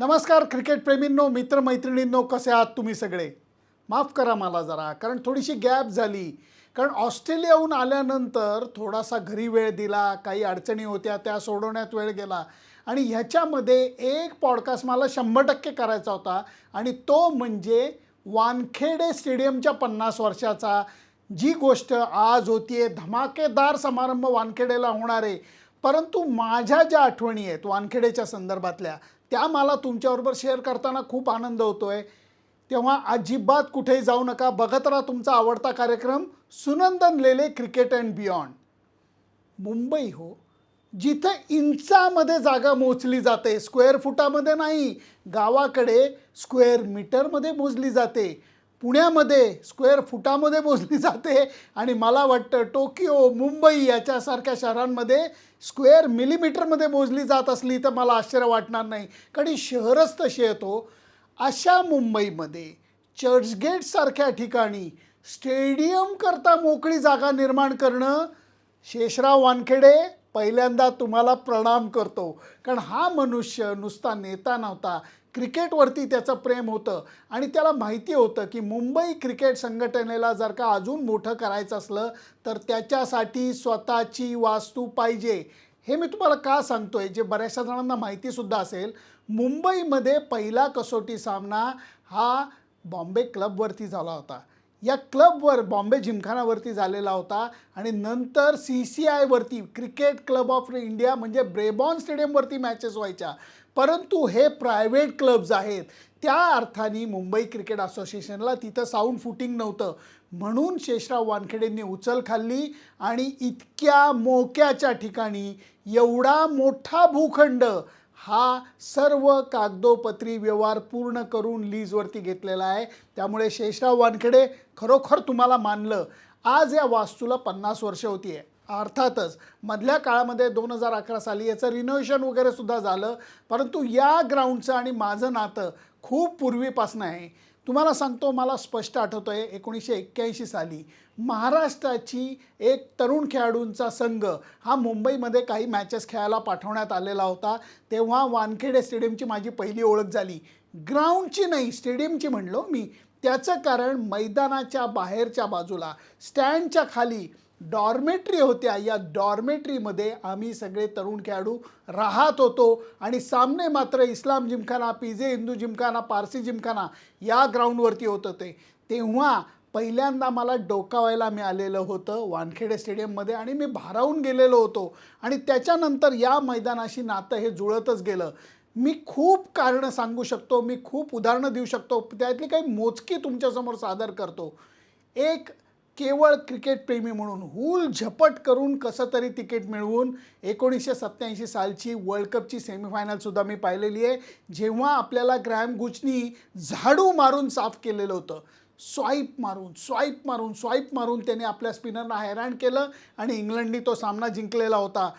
नमस्कार क्रिकेटप्रेमींनो मित्रमैत्रिणींनो कसे आहात तुम्ही सगळे? माफ करा मला जरा कारण थोडीशी गॅप झाली. कारण ऑस्ट्रेलियाहून आल्यानंतर थोडासा घरी वेळ दिला काही अडचणी होत्या त्या सोडवण्यात वेळ गेला. आणि ह्याच्यामध्ये एक पॉडकास्ट मला शंभर टक्के करायचा होता. आणि तो म्हणजे वानखेडे स्टेडियमच्या पन्नास वर्षाचा. जी गोष्ट आज होतीये धमाकेदार समारंभ वानखेडेला होणार आहे. परंतु माझ्या ज्या आठवणी आहेत वानखेडेच्या संदर्भातल्या त्या मला तुमच्याबरोबर शेअर करताना खूप आनंद होतोय. तेव्हा अजिबात कुठेही जाऊ नका. बघत राहा तुमचा आवडता कार्यक्रम Sunandan Lele cricket and beyond. Mumbai हो जिथं इंचामध्ये जागा मोजली जाते स्क्वेअर फुटामध्ये नाही गावाकडे स्क्वेअर मीटरमध्ये मोजली जाते. पुण्यामध्ये स्क्वेअर फुटामध्ये मोजली जाते. आणि मला वाटतं टोकियो मुंबई याच्यासारख्या शहरांमध्ये स्क्वेअर मिलीमीटरमध्ये मोजली जात असली तर मला आश्चर्य वाटणार नाही. कारण शहरच तसे येतो अशा मुंबईमध्ये चर्चगेटसारख्या ठिकाणी स्टेडियम करता मोकळी जागा निर्माण करणं शेषराव वानखेडे पहिल्यांदा तुम्हाला प्रणाम करतो. कारण हा मनुष्य नुसता नेता नव्हता. क्रिकेटवरती त्याचं प्रेम होतं. आणि त्याला माहिती होतं की मुंबई क्रिकेट संघटनेला जर का अजून मोठं करायचं असलं तर त्याच्यासाठी स्वतःची वास्तू पाहिजे. हे मी तुम्हाला का सांगतोय? जे बऱ्याचशा जणांना माहितीसुद्धा असेल मुंबईमध्ये पहिला कसोटी सामना हा बॉम्बे क्लबवरती झाला होता. या क्लबवर बॉम्बे जिमखानावरती झालेला होता आणि नंतर सी सी आयवरती क्रिकेट क्लब ऑफ इंडिया म्हणजे ब्रेबॉन स्टेडियमवरती मॅचेस व्हायच्या. परंतु हे प्रायव्हेट क्लब्ज आहेत. त्या अर्थाने मुंबई क्रिकेट असोसिएशनला तिथं साऊंड फुटिंग नव्हतं. म्हणून शेषराव वानखेडेंनी उचल खाल्ली आणि इतक्या मोक्याच्या ठिकाणी एवढा मोठा भूखंड हा सर्व कागदोपत्री व्यवहार पूर्ण करून लीजवरती घेतलेला आहे. त्यामुळे शेषराव वानखेडे खरोखर तुम्हाला मानलं. आज या वास्तूला पन्नास वर्ष होती आहे अर्थातच मधल्या काळामध्ये दोन हजार अकरा साली याचं रिनोव्हेशन वगैरे सुद्धा झालं. परंतु या ग्राउंडचं आणि माझं नातं खूप पूर्वीपासून आहे. तुम्हाला सांगतो मला स्पष्ट आठवतो आहे एकोणीसशे एक्क्याऐंशी साली महाराष्ट्राची एक तरुण खेळाडूंचा संघ हा मुंबईमध्ये काही मॅचेस खेळायला पाठवण्यात आलेला होता. तेव्हा वानखेडे स्टेडियमची माझी पहिली ओळख झाली. ग्राउंडची नाही स्टेडियमची म्हणलो मी. त्याचं कारण मैदानाच्या बाहेरच्या बाजूला स्टँडच्या खाली डॉर्मेट्री होत्या. या डॉर्मेट्रीमध्ये आम्ही सगळे तरुण खेळाडू राहत होतो. आणि सामने मात्र इस्लाम जिमखाना पी जे हिंदू जिमखाना पारसी जिमखाना या ग्राउंडवरती होत होते तेव्हा पहिल्यांदा मला डोकावायला मिळालेलं होतं वानखेडे स्टेडियममध्ये आणि मी भारावून गेलेलो होतो. आणि त्याच्यानंतर या मैदानाशी नातं हे जुळतच गेलं. मी खूप कारणं सांगू शकतो मी खूप उदाहरणं देऊ शकतो. त्यातली काही मोजकी तुमच्यासमोर सादर करतो. एक केवळ क्रिकेटप्रेमी म्हणून हुल झपट करून कसं तरी तिकीट मिळवून एकोणीसशे सत्त्याऐंशी सालची वर्ल्ड कपची सेमीफायनलसुद्धा मी पाहिलेली आहे. जेव्हा आपल्याला ग्रॅम गुचनी झाडू मारून साफ केलेलं होतं. स्वाईप मारून स्वाईप मारून स्वाईप मारून त्याने आपल्या स्पिनरना हैराण केलं आणि इंग्लंडनी तो सामना जिंकलेला होता.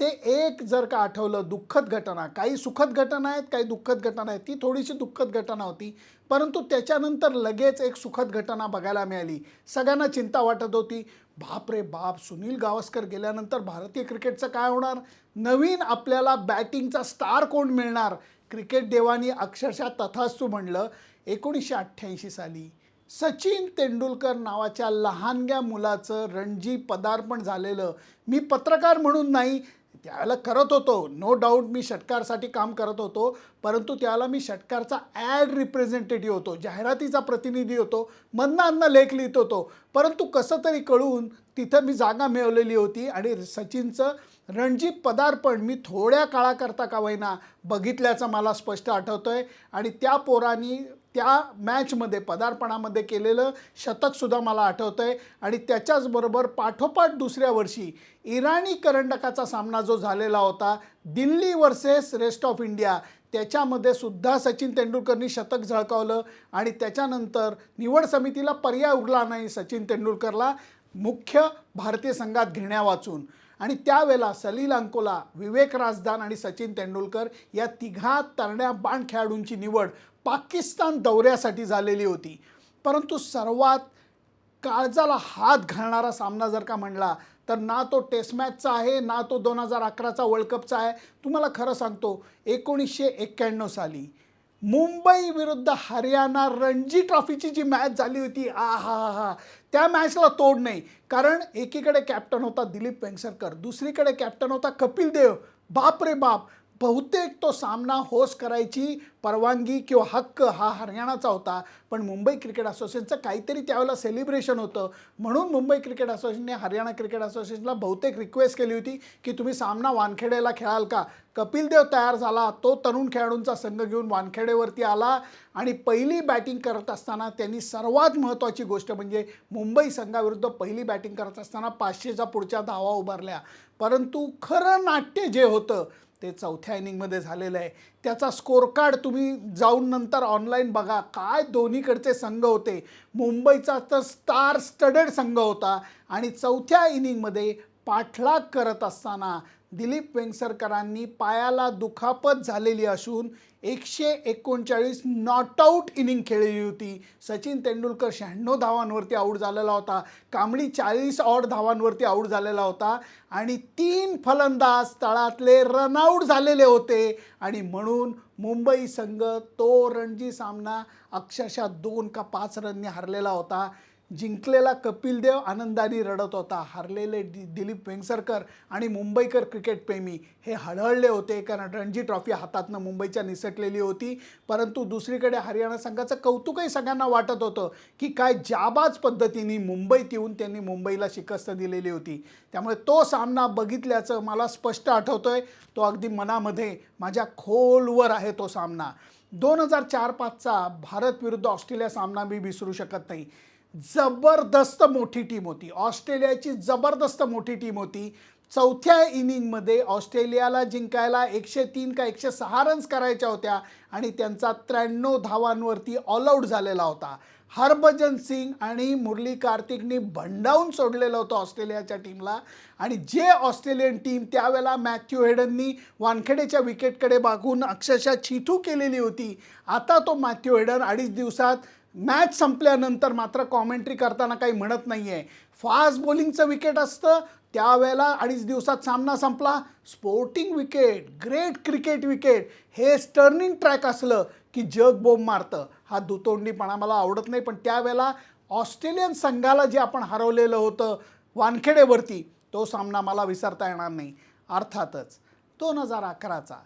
ते एक जर का आठवलं दुःखद घटना काही सुखद घटना आहेत काही दुःखद घटना आहेत ती थोडीशी दुःखद घटना होती. परंतु त्याच्यानंतर लगेच एक सुखद घटना बघायला मिळाली. सगळ्यांना चिंता वाटत होती. बाप रे बाप सुनील गावस्कर गेल्यानंतर भारतीय क्रिकेटचं काय होणार? नवीन आपल्याला बॅटिंगचा स्टार कोण मिळणार? क्रिकेट देवानी अक्षरशः तथास्तू म्हणलं एकोणीसशे अठ्ठ्याऐंशी साली सचिन तेंडुलकर नावाच्या लहानग्या मुलाचं रणजी पदार्पण झालेलं. मी पत्रकार म्हणून नाही त्यावेळेला करत होतो. नो डाऊट मी षटकारसाठी काम करत होतो. परंतु त्यावेळेला मी षटकारचा ॲड रिप्रेझेंटेटिव्ह होतो. जाहिरातीचा प्रतिनिधी होतो. मधनं लेख लिहित होतो. परंतु कसं तरी कळून तिथं मी जागा मिळवलेली होती आणि सचिनचं रणजी पदार्पण मी थोड्या काळाकरता का होईना बघितल्याचं मला स्पष्ट आठवतं आहे आणि त्या पोरांनी त्या मॅचमध्ये पदार्पणामध्ये केलेलं शतकसुद्धा मला आठवतं आहे आणि त्याच्याचबरोबर पाठोपाठ दुसऱ्या वर्षी इराणी करंडकाचा सामना जो झालेला होता Delhi versus rest of India त्याच्यामध्ये सुद्धा सचिन तेंडुलकरनी शतक झळकावलं. आणि त्याच्यानंतर निवड समितीला पर्याय उरला नाही सचिन तेंडुलकरला मुख्य भारतीय संघात घेण्यावाचून आणि त्यावेळेला सलील अंकोला विवेक राजदान आणि सचिन तेंडुलकर या तिघा तरण्या बाण खेळाडूंची निवड पाकिस्तान दौऱ्यासाठी झालेली होती. परंतु सर्वात काळजाला हात घालणारा सामना जर का म्हणला तर ना तो टेस्ट मॅचचा आहे ना तो दोन हजार अकराचा वर्ल्ड कपचा आहे. तुम्हाला खरं सांगतो एकोणीसशे एक्क्याण्णव साली मुंबई विरुद्ध हरियाणा रणजी ट्रॉफीची जी मॅच झाली होती आ हा हा. हा त्या मॅचला तोड नाही. कारण एकीकडे कॅप्टन होता दिलीप वेंगसरकर दुसरीकडे कॅप्टन होता कपिल देव. बाप रे बाप. बहुतेक तो सामना होस करायची परवानगी किंवा हक्क हा हरियाणाचा होता. पण मुंबई क्रिकेट असोसिएशनचं काहीतरी त्यावेळेला सेलिब्रेशन होतं. म्हणून मुंबई क्रिकेट असोसिएशनने हरियाणा क्रिकेट असोसिएशनला बहुतेक रिक्वेस्ट केली होती की तुम्ही सामना वानखेडेला खेळाल का? कपिल देव तयार झाला. तो तरुण खेळाडूंचा संघ घेऊन वानखेडेवरती आला आणि पहिली बॅटिंग करत असताना त्यांनी सर्वात महत्त्वाची गोष्ट म्हणजे मुंबई संघाविरुद्ध पहिली बॅटिंग करत असताना पाचशेच्या पुढच्या धावा उभारल्या. परंतु खरं नाट्य जे होतं ते चौथ्या इनिंगमध्ये झालेलं आहे. त्याचा स्कोर कार्ड तुम्ही जाऊन नंतर ऑनलाईन बघा. काय दोन्हीकडचे संघ होते. मुंबईचा तर स्टार स्टडेड संघ होता. आणि चौथ्या इनिंगमध्ये पाठलाग करत असताना दिलीप वेंगसरकरांनी पायाला दुखापत झालेली असून एकशे एकोणचाळीस नॉट आऊट इनिंग खेळली होती. सचिन तेंडुलकर शहाण्णव धावांवरती आऊट झालेला होता. कांबळी चाळीस ऑड धावांवरती आऊट झालेला होता. आणि तीन फलंदाज तळातले रनआउट झालेले होते. आणि म्हणून मुंबई संघ तो रणजी सामना अक्षरशः दोन का पाच रनने हरलेला होता. जिंकलेला कपिल देव आनंदाने रडत होता. हरलेले दि दिलीप वेंगसरकर आणि मुंबईकर क्रिकेटप्रेमी हे हळहळले होते. कारण रणजी ट्रॉफी हातातनं मुंबईच्या निसटलेली होती. परंतु दुसरीकडे हरियाणा संघाचं कौतुकही सगळ्यांना वाटत होतं की काय जाबाज पद्धतीने मुंबईत येऊन त्यांनी मुंबईला शिकस्त दिलेली होती. त्यामुळे तो सामना बघितल्याचं मला स्पष्ट आठवतो आहे तो अगदी मनामध्ये माझ्या खोलवर आहे तो सामना. दोन हजार चार पाचचा भारत विरुद्ध ऑस्ट्रेलिया सामना मी विसरू शकत नाही. जबरदस्त मोठी टीम होती. ऑस्ट्रेलियाची जबरदस्त मोठी टीम होती. चौथ्या इनिंगमध्ये ऑस्ट्रेलियाला जिंकायला एकशे तीन का एकशे सहा रन्स करायच्या होत्या आणि त्यांचा त्र्याण्णव धावांवरती ऑलआउट झालेला होता. हरभजन सिंग आणि मुरली कार्तिकनी भंडावून सोडलेलं होतं ऑस्ट्रेलियाच्या टीमला आणि जे ऑस्ट्रेलियन टीम त्यावेळेला मॅथ्यू हेडननी वानखेडेच्या विकेटकडे बघून अक्षरशः छिथू केलेली होती. आता तो मॅथ्यू हेडन अडीच दिवसात मॅच संपल्यानंतर मात्र कॉमेंट्री करताना काही म्हणत नाही आहे फास्ट बॉलिंगचं विकेट असतं त्यावेळेला अडीच दिवसात सामना संपला. Sporting wicket great cricket wicket हे स्टर्निंग ट्रॅक असलं की जग बोंब मारतं. हा दुतोंडीपणा मला आवडत नाही पण त्यावेळेला ऑस्ट्रेलियन संघाला जे आपण हरवलेलं होतं वानखेडेवरती तो सामना मला विसरता येणार नाही. अर्थातच दोन हजार अकराचा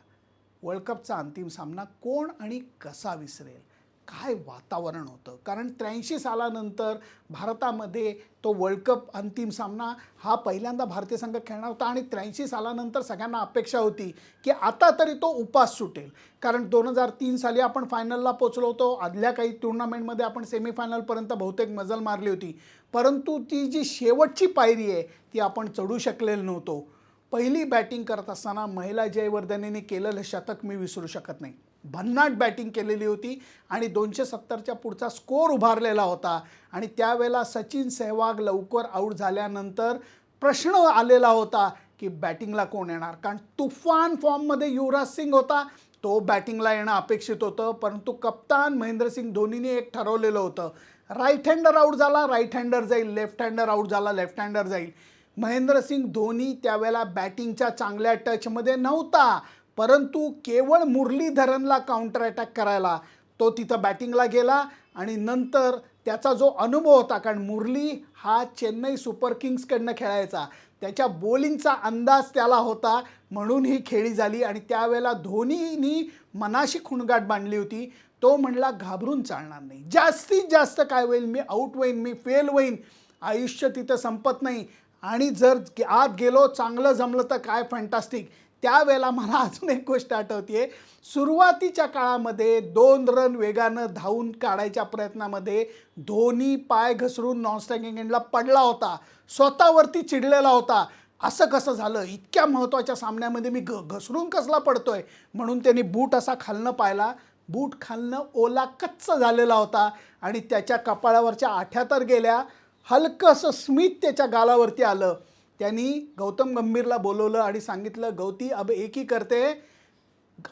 वर्ल्ड कपचा अंतिम सामना कोण आणि कसा विसरेल? काय वातावरण होतं? कारण त्र्याऐंशी सालानंतर भारतामध्ये तो वर्ल्ड कप अंतिम सामना हा पहिल्यांदा भारतीय संघ खेळणार होता आणि त्र्याऐंशी सालानंतर सगळ्यांना अपेक्षा होती की आता तरी तो उपास सुटेल. कारण दोन हजार तीन साली आपण फायनलला पोचलो होतो. आदल्या काही टुर्नामेंटमध्ये आपण सेमीफायनलपर्यंत बहुतेक मजल मारली होती. परंतु ती जी शेवटची पायरी आहे ती आपण चढू शकलेलो नव्हतो. पहिली बॅटिंग करत असताना महिला जयवर्धनेने केलेलं शतक मी विसरू शकत नाही. भन्नाट बॅटिंग केलेली होती आणि दोनशे सत्तरच्या पुढचा स्कोर उभारलेला होता. आणि त्यावेळेला सचिन सेहवाग लवकर आऊट झाल्यानंतर प्रश्न आलेला होता की बॅटिंगला कोण येणार? कारण तुफान फॉर्ममध्ये युवराज सिंग होता. तो बॅटिंगला येणं अपेक्षित होतं परंतु कप्तान महेंद्रसिंग धोनीने एक ठरवलेलं होतं. राईट हँडर आऊट झाला राईट हँडर जाईल. लेफ्ट हँडर आऊट झाला लेफ्ट हँडर जाईल. महेंद्रसिंग धोनी त्यावेळेला बॅटिंगच्या चांगल्या टचमध्ये नव्हता. परंतु केवळ मुरलीधरनला काउंटर अटॅक करायला तो तिथं बॅटिंगला गेला आणि नंतर त्याचा जो अनुभव होता कारण मुरली हा चेन्नई सुपर किंग्सकडनं खेळायचा त्याच्या बॉलिंगचा अंदाज त्याला होता म्हणून ही खेळी झाली आणि त्यावेळेला धोनीनी मनाशी खुणगाट बांधली होती. तो म्हणला घाबरून चालणार नाही. जास्तीत जास्त काय होईल? मी आऊट होईन मी फेल होईन. आयुष्य तिथं संपत नाही. आणि जर आत गेलो चांगलं जमलं तर काय फॅन्टास्टिक त्यावेळेला मला अजून एक गोष्ट आठवते सुरुवातीच्या काळामध्ये दोन रन वेगानं धावून काढायच्या प्रयत्नामध्ये धोनी पाय घसरून नॉनस्टॅक एंडला पडला होता. स्वतःवरती चिडलेला होता. असं कसं झालं? इतक्या महत्त्वाच्या सामन्यामध्ये मी घ घसरून कसला पडतोय? म्हणून त्यांनी बूट असा खालनं पाहिला. बूट खालनं ओला कच्च झालेला होता आणि त्याच्या कपाळावरच्या आठ्या तर गेल्या. हलकंसं स्मित त्याच्या गालावरती आलं. त्यांनी गौतम गंभीरला बोलवलं आणि सांगितलं गौती अब एकी करते.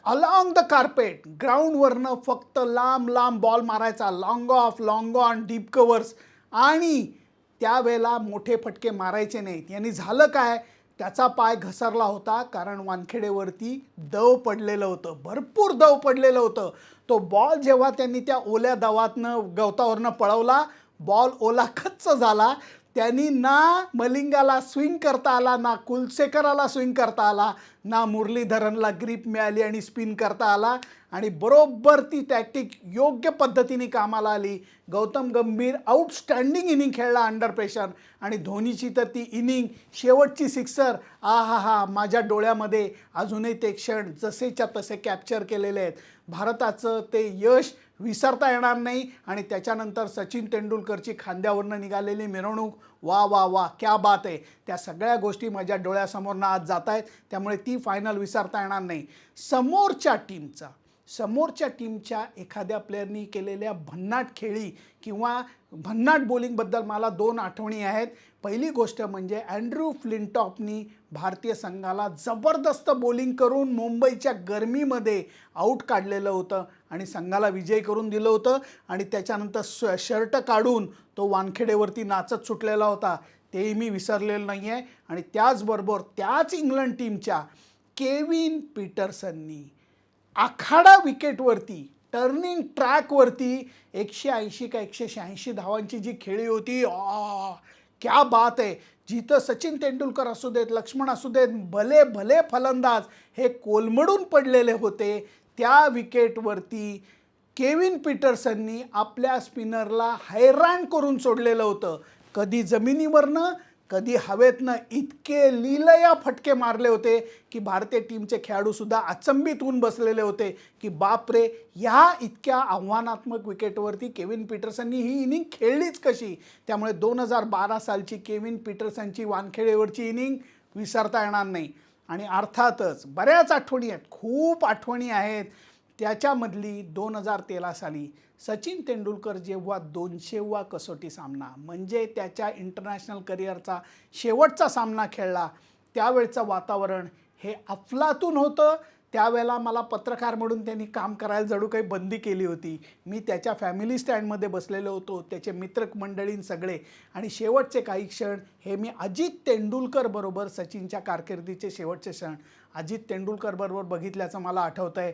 अलॉंग द कार्पेट ग्राउंडवरनं फक्त लांब लांब बॉल मारायचा. Long off long on deep covers आणि त्यावेळेला मोठे फटके मारायचे नाहीत. यांनी झालं काय? त्याचा पाय घसरला होता कारण वानखेडेवरती दव पडलेलं होतं. भरपूर दव पडलेलं होतं. तो बॉल जेव्हा त्यांनी त्या ओल्या दवातनं गवतावरनं पळवला बॉल ओला खच्च झाला. त्यांनी ना मलिंगाला स्विंग करता आला ना कुलसेकराला स्विंग करता आला ना मुरलीधरनला ग्रीप मिळाली आणि स्पिन करता आला. आणि बरोबर ती टॅक्टिक योग्य पद्धतीने कामाला आली. गौतम गंभीर आउटस्टँडिंग इनिंग खेळला अंडर प्रेशर आणि धोनीची तर ती इनिंग शेवटची सिक्सर आ हा हा माझ्या डोळ्यामध्ये अजूनही ते क्षण जसेच्या तसे कॅप्चर केलेले आहेत. भारताचं ते यश विसरता येणार नाही. आणि त्याच्यानंतर सचिन तेंडुलकरची खांद्यावरनं निघालेली मिरवणूक. वा वा वा क्या बात आहे. त्या सगळ्या गोष्टी माझ्या डोळ्यासमोरनं आज जात आहेत. त्यामुळे ती फायनल विसरता येणार नाही. समोरच्या टीमचा समोरच्या टीमच्या एखाद्या प्लेअरनी केलेल्या भन्नाट खेळी किंवा भन्नाट बॉलिंगबद्दल मला दोन आठवणी आहेत. पहिली गोष्ट म्हणजे अँड्रू फ्लिंटॉपनी भारतीय संघाला जबरदस्त बॉलिंग करून मुंबईच्या गरमीमध्ये आऊट काढलेलं होतं आणि संघाला विजय करून दिलं होतं आणि त्याच्यानंतर श शर्ट काढून तो वानखेडेवरती नाचत सुटलेला होता. तेही मी विसरलेलं नाही आहे आणि त्याचबरोबर त्याच इंग्लंड टीमच्या केविन पीटरसननी आखाडा विकेटवरती टर्निंग ट्रॅकवरती एकशे ऐंशी का एकशे शहाऐंशी धावांची जी खेळी होती आ क्या बात आहे. जिथं सचिन तेंडुलकर असू देत लक्ष्मण असू देत भले भले फलंदाज हे कोलमडून पडलेले होते त्या विकेटवरती केविन पीटरसननी आपल्या स्पिनरला हैराण करून सोडलेलं होतं. कधी जमिनीवरनं कधी हवेतनं इतके लीलया फटके मारले होते की भारतीय टीमचे खेळाडूसुद्धा अचंबित होऊन बसलेले होते की बाप रे ह्या इतक्या आव्हानात्मक विकेटवरती केविन पीटरसननी ही इनिंग खेळलीच कशी? त्यामुळे दोन हजार बारा सालची केविन पीटरसनची वानखेडेवरची इनिंग विसरता येणार नाही. आणि अर्थातच बऱ्याच आठवणी आहेत खूप आठवणी आहेत. त्याच्यामधली दोन हजार तेरा साली सचिन तेंडुलकर जेव्हा दोनशेवा कसोटी सामना म्हणजे त्याच्या इंटरनॅशनल करिअरचा शेवटचा सामना खेळला त्यावेळचं वातावरण हे अफलातून होतं. त्यावेळेला मला पत्रकार म्हणून त्यांनी काम करायला जणू काही बंदी केली होती. मी त्याच्या फॅमिली स्टँडमध्ये बसलेलो होतो त्याचे मित्र मंडळीन सगळे. आणि शेवटचे काही क्षण हे मी अजित तेंडुलकर बरोबर सचिनच्या कारकिर्दीचे शेवटचे क्षण अजित तेंडुलकर बरोबर बघितल्याचं मला आठवतं आहे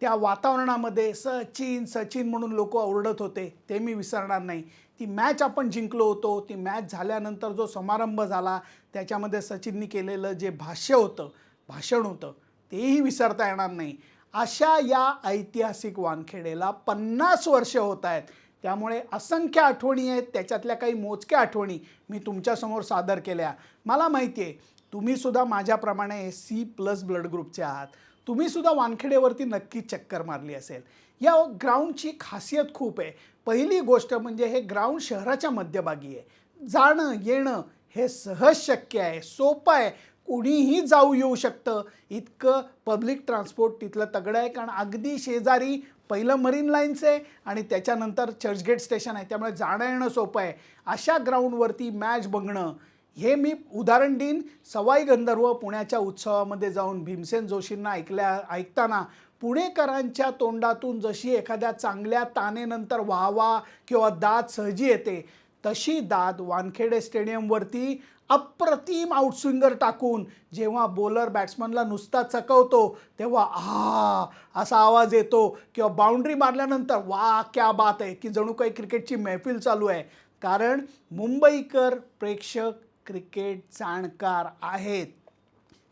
त्या वातावरणामध्ये सचिन सचिन म्हणून लोक ओरडत होते. ते मी विसरणार नाही. ती मॅच आपण जिंकलो होतो. ती मॅच झाल्यानंतर जो समारंभ झाला त्याच्यामध्ये सचिननी केलेलं जे भाष्य होतं भाषण होतं तेही विसरता येणार नाही. अशा या ऐतिहासिक वानखेडेला पन्नास वर्ष होत आहेत. त्यामुळे असंख्य आठवणी आहेत. त्याच्यातल्या काही मोजक्या आठवणी मी तुमच्यासमोर सादर केल्या. मला माहिती आहे तुम्हीसुद्धा माझ्याप्रमाणे सी प्लस ब्लड ग्रुपचे आहात. तुम्हीसुद्धा वानखेडेवरती नक्की चक्कर मारली असेल. या ग्राउंडची खासियत खूप आहे. पहिली गोष्ट म्हणजे हे ग्राउंड शहराच्या मध्यभागी आहे. जाणं येणं हे सहज शक्य आहे. सोपं आहे. कुणीही जाऊ येऊ शकतं. इतकं पब्लिक ट्रान्सपोर्ट तिथलं तगडं आहे. कारण अगदी शेजारी पहिलं मरीन लाईन्स आहे आणि त्याच्यानंतर चर्चगेट स्टेशन आहे. त्यामुळे जाणं येणं सोपं आहे. अशा ग्राउंडवरती मॅच बघणं हे मी उदाहरण देईन. सवाई गंधर्व पुण्याच्या उत्सवामध्ये जाऊन भीमसेन जोशींना ऐकल्या ऐकताना पुणेकरांच्या तोंडातून जशी एखाद्या चांगल्या तानेनंतर वाहवा किंवा दाद सहजी येते तशी दाद वानखेडे स्टेडियमवरती अप्रतिम आउटस्विंगर टाकून जेव्हा बॉलर बॅट्समनला नुसता चकवतो तेव्हा आ असा आवाज येतो किंवा बाउंड्री मारल्यानंतर वा क्या बात आहे की जणू काही क्रिकेटची मैफिल चालू आहे. कारण मुंबईकर प्रेक्षक क्रिकेट जाणकार आहेत.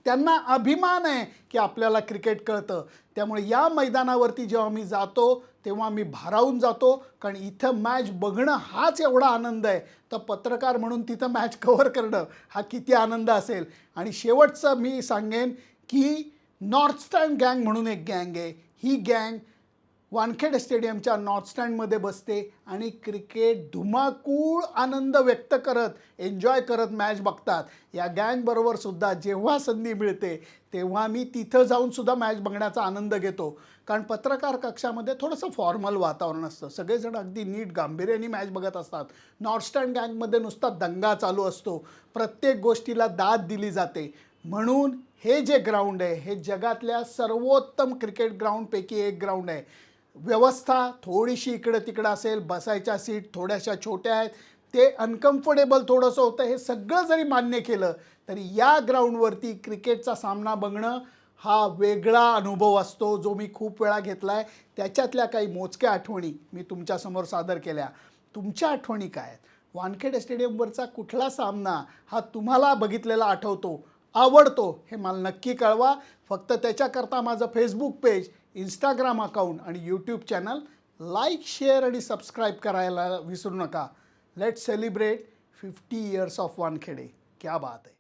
त्यांना अभिमान आहे की आपल्याला क्रिकेट कळतं. त्यामुळे या मैदानावरती जेव्हा मी जातो तेव्हा मी भारावून जातो. कारण इथं मॅच बघणं हाच एवढा आनंद आहे. तर पत्रकार म्हणून तिथं मॅच कव्हर करणं हा किती आनंद असेल. आणि शेवटचं मी सांगेन की नॉर्थ स्टँड गँग म्हणून एक गँग आहे. ही गँग वानखेड स्टेडियमच्या नॉर्थ स्टँडमध्ये बसते आणि क्रिकेट धुमाकूळ आनंद व्यक्त करत एन्जॉय करत मॅच बघतात. या गँगबरोबर सुद्धा जेव्हा संधी मिळते तेव्हा मी तिथं जाऊन सुद्धा मॅच बघण्याचा आनंद घेतो. कारण पत्रकार कक्षामध्ये थोडंसं फॉर्मल वातावरण असतं. सगळेजण अगदी नीट गांभीर्याने मॅच बघत असतात. नॉर्थ स्टँड गँगमध्ये नुसता दंगा चालू असतो. प्रत्येक गोष्टीला दाद दिली जाते. म्हणून हे जे ग्राउंड आहे हे जगातल्या सर्वोत्तम क्रिकेट ग्राउंडपैकी एक ग्राउंड आहे. व्यवस्था थोडीशी इकडं तिकडं असेल बसायच्या सीट थोड्याशा छोट्या आहेत ते अनकम्फर्टेबल थोडंसं होतं हे सगळं जरी मान्य केलं तरी या ग्राउंडवरती क्रिकेटचा सामना बघणं हा वेगळा अनुभव असतो जो मी खूप वेळा घेतला आहे त्याच्यातल्या काही मोजक्या आठवणी मी तुमच्यासमोर सादर केल्या. तुमच्या आठवणी काय आहेत? वानखेडे स्टेडियमवरचा कुठला सामना हा तुम्हाला बघितलेला आठवतो आवडतो हे मला नक्की कळवा. फक्त त्याच्याकरता माझं फेसबुक पेज इंस्टाग्राम अकाउंट आणि यूट्यूब चॅनल लाईक शेअर आणि सबस्क्राईब करायला विसरू नका. Let celebrate fifty years of Wankhede क्या बात आहे